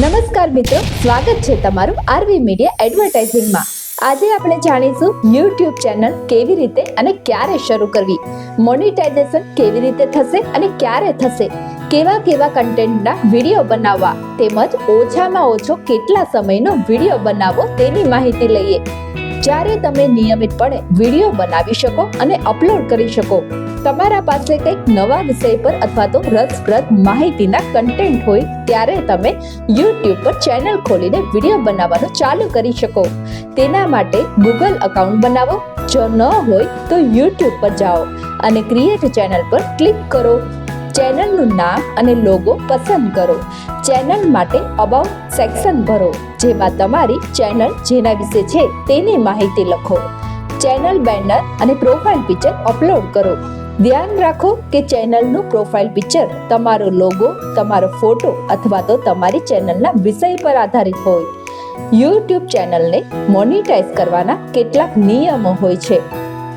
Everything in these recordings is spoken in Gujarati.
નમસ્કાર મિત્રો, સ્વાગત છે તમારું આરવી મીડિયા એડવર્ટાઇઝિંગમાં. આજે આપણે જાણીશું યુટ્યુબ ચેનલ કેવી રીતે અને ક્યારે શરૂ કરવી. મોનિટાઇઝેશન કેવી રીતે થશે અને ક્યારે થશે. કેવા કેવા કન્ટેન્ટના વીડિયો બનાવવા તેમજ ઓછામાં ઓછો કેટલા સમયનો વીડિયો બનાવવો તેની માહિતી લઈએ. જ્યારે તમે નિયમિતપણે વીડિયો બનાવી શકો અને અપલોડ કરી શકો. તમારા પાસે કંઈક નવા વિષય પર અથવા તો રસપ્રદ માહિતીના કન્ટેન્ટ હોય, ત્યારે તમે યુટ્યુબ પર ચેનલ ખોલીને વીડિયો બનાવવાનું ચાલુ કરી શકો. તેના માટે ગૂગલ અકાઉન્ટ બનાવો. જો ન હોય તો યુટ્યુબ પર જાઓ અને ક્રિએટ ચેનલ પર ક્લિક કરો. ચેનલનું નામ અને લોગો પસંદ કરો. ચેનલ માટે અબાઉટ સેક્શન ભરો, જેમાં તમારી ચેનલ જેના વિશે છે તેની માહિતી લખો. ચેનલ બેનર અને પ્રોફાઇલ પિક્ચર અપલોડ કરો. ધ્યાન રાખો કે ચેનલનું પ્રોફાઇલ પિક્ચર તમારો લોગો તમારો ફોટો અથવા તો તમારી ચેનલના વિષય પર આધારિત હોય. યુટ્યુબ ચેનલને મોનિટાઈઝ કરવાના કેટલાક નિયમો હોય છે.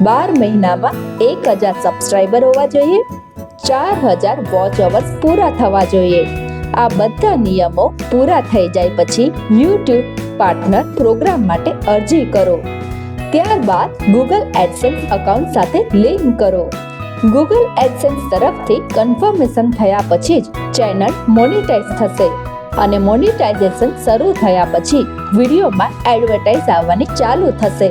બાર મહિનામાં એક હજાર સબસ્ક્રાઈબર હોવા જોઈએ. ચાર હજાર વોચ અવર્સ પૂરા થવા જોઈએ. આ બધા નિયમો પૂરા થઈ જાય પછી યુટ્યુબ પાર્ટનર પ્રોગ્રામ માટે અરજી કરો. ત્યારબાદ ગૂગલ એડસેન્સ અકાઉન્ટ સાથે લિંક કરો. ગૂગલ એડસેન્સ તરફથી કન્ફર્મેશન થયા પછી જ ચેનલ મોનિટાઇઝ થશે અને મોનિટાઇઝેશન શરૂ થયા પછી વિડીયોમાં એડવર્ટાઇઝ આવવાની ચાલુ થશે.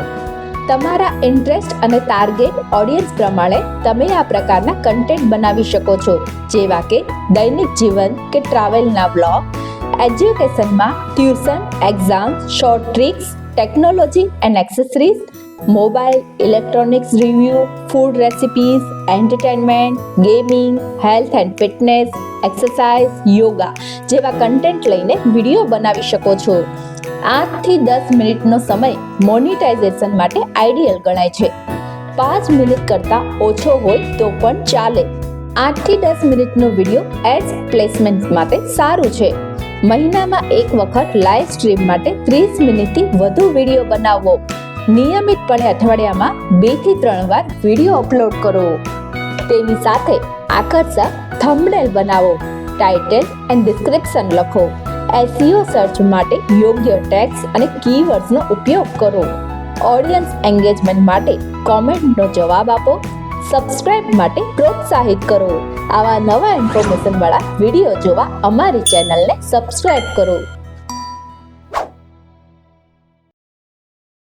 તમારા ઇન્ટરેસ્ટ અને ટાર્ગેટ ઓડિયન્સ પ્રમાણે તમે આ પ્રકારના કન્ટેન્ટ બનાવી શકો છો, જેવા કે દૈનિક જીવન કે ટ્રાવેલના બ્લોગ એજ્યુકેશનમાં tuition exam short tricks technology and accessories mobile, electronics review, food recipes, entertainment, gaming, health and fitness, exercise, yoga જેવા કન્ટેન્ટ લઈને વીડિયો બનાવી શકો છો. આઠથી દસ મિનિટનો સમય મોનિટાઇઝેશન માટે આઈડિયલ ગણાય છે. પાંચ મિનિટ કરતાં ઓછો હોય તો પણ ચાલે. આઠથી દસ મિનિટનો વીડિયો એડ્સ પ્લેસમેન્ટ માટે સારું છે. મહિનામાં એક વખત લાઈવ સ્ટ્રીમ માટે ત્રીસ મિનિટથી વધુ વીડિયો બનાવવો નિયમિતપણે અઠવાડિયામાં બેથી ત્રણ વાર વીડિયો અપલોડ કરો. તેની સાથે આકર્ષક થંબનેલ બનાવો. ટાઇટલ એન્ડ ડિસ્ક્રિપ્શન લખો. એસઈઓ સર્ચ માટે યોગ્ય ટેક્સ અને કીવર્ડ્સનો ઉપયોગ કરો. ઓડિયન્સ એન્ગેજમેન્ટ માટે કોમેન્ટનો જવાબ આપો. સબસ્ક્રાઇબ માટે પ્રોત્સાહિત કરો. આવા નવા ઇન્ફોર્મેશનવાળા વીડિયો જોવા અમારી ચેનલને સબસ્ક્રાઇબ કરો.